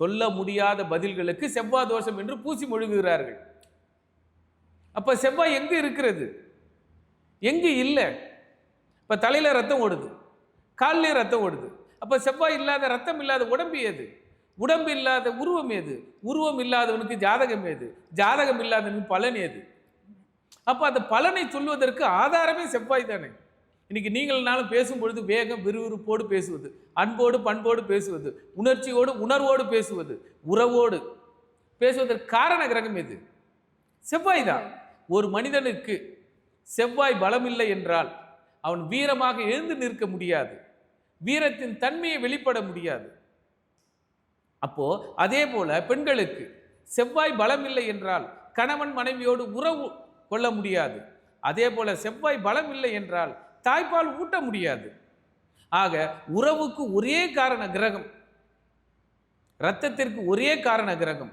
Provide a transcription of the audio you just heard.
சொல்ல முடியாத பதில்களுக்கு செவ்வாய் தோஷம் என்று பூசி மொழிகிறார்கள். அப்ப செவ்வாய் எங்கே இருக்கிறது? எங்கு இல்லை? இப்ப தலையில ரத்தம் ஓடுது காலிலே ரத்தம் ஓடுது. அப்ப செவ்வாய் இல்லாத ரத்தம் இல்லாத உடம்பு ஏது உடம்பு இல்லாத உருவம் ஏது உருவம் இல்லாதவனுக்கு ஜாதகம் ஏது ஜாதகம் இல்லாதவனுக்கு பலன் ஏது அப்ப அந்த பலனை சொல்வதற்கு ஆதாரமே செவ்வாய் தானே. இன்றைக்கி நீங்கள்னாலும் பேசும்பொழுது வேகம் விறுவிறுப்போடு பேசுவது. அன்போடு பண்போடு பேசுவது. உணர்ச்சியோடு உணர்வோடு பேசுவது. உறவோடு. பேசுவதற்கு காரண கிரகம் எது? செவ்வாய் தான். ஒரு மனிதனுக்கு செவ்வாய் பலமில்லை என்றால் அவன் வீரமாக எழுந்து நிற்க முடியாது. வீரத்தின் தன்மையை வெளிப்பட முடியாது. அப்போ அதே போல பெண்களுக்கு செவ்வாய் பலமில்லை என்றால் கணவன் மனைவியோடு உறவு கொள்ள முடியாது. அதே போல செவ்வாய் பலம் இல்லை என்றால் தாய்ப்பால் ஊட்ட முடியாது. ஆக உறவுக்கு ஒரே காரண கிரகம் இரத்தத்திற்கு ஒரே காரண கிரகம்